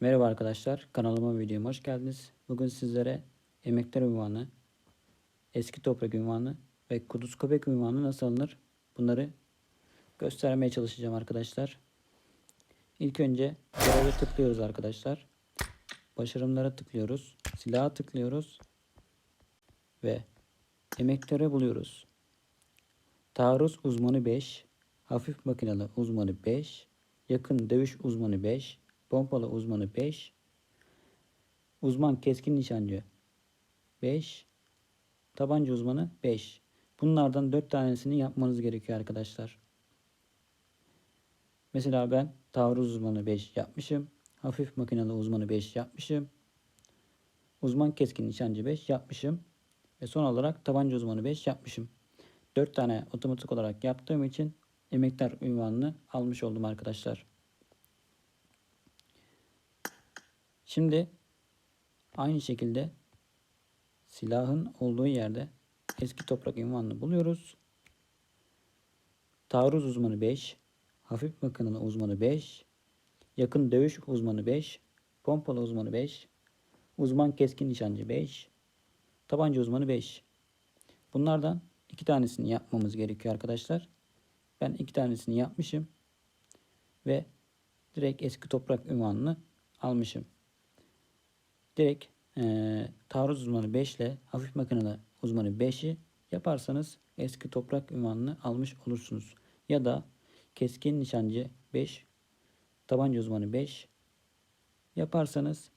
Merhaba arkadaşlar, kanalıma videoma hoş geldiniz. Bugün sizlere emektar ünvanı, eski toprak ünvanı ve kuduz köpek ünvanı nasıl alınır bunları göstermeye çalışacağım arkadaşlar. İlk önce göreve tıklıyoruz arkadaşlar. Başarımlara tıklıyoruz. Silaha tıklıyoruz. Ve emektarı buluyoruz. Taarruz uzmanı 5, hafif makinalı uzmanı 5, yakın dövüş uzmanı 5, pompalı uzmanı 5, uzman keskin nişancı 5, tabanca uzmanı 5. Bunlardan 4 tanesini yapmanız gerekiyor arkadaşlar. Mesela ben taarruz uzmanı 5 yapmışım. Hafif makinalı uzmanı 5 yapmışım. Uzman keskin nişancı 5 yapmışım. Ve son olarak tabanca uzmanı 5 yapmışım. 4 tane otomatik olarak yaptığım için emektar ünvanını almış oldum arkadaşlar. Şimdi aynı şekilde silahın olduğu yerde eski toprak ünvanını buluyoruz. Taarruz uzmanı 5, hafif makinalı uzmanı 5, yakın dövüş uzmanı 5, pompalı uzmanı 5, uzman keskin nişancı 5, tabanca uzmanı 5. Bunlardan iki tanesini yapmamız gerekiyor arkadaşlar. Ben iki tanesini yapmışım ve direkt eski toprak ünvanını almışım. Direkt e, taarruz uzmanı 5 ile hafif makinalı uzmanı 5'i yaparsanız eski toprak ünvanını almış olursunuz. Ya da keskin nişancı 5, tabanca uzmanı 5 yaparsanız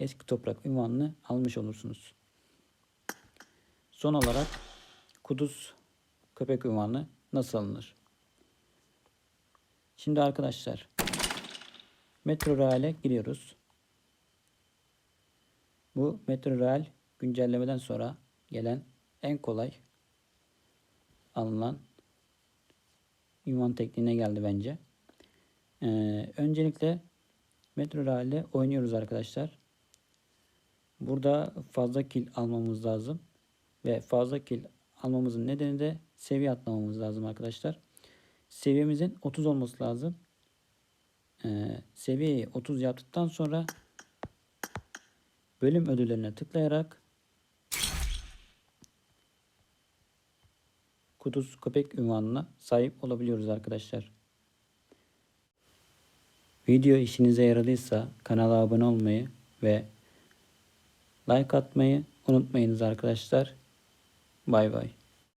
eski toprak ünvanını almış olursunuz. Son olarak kuduz köpek ünvanı nasıl alınır? Şimdi arkadaşlar Metro Real'e giriyoruz. Bu Metro Real güncellemeden sonra gelen en kolay alınan ünvan tekniğine geldi bence. Ee, öncelikle Metro Real'de oynuyoruz arkadaşlar. Burada fazla kil almamız lazım. Ve fazla kil almamızın nedeni de seviye atlamamız lazım arkadaşlar. Seviyemizin 30 olması lazım. Ee, seviyeyi 30 yaptıktan sonra bölüm ödüllerine tıklayarak Kuduz köpek ünvanına sahip olabiliyoruz arkadaşlar. Video işinize yaradıysa kanala abone olmayı ve like atmayı unutmayınız arkadaşlar. Bay bay.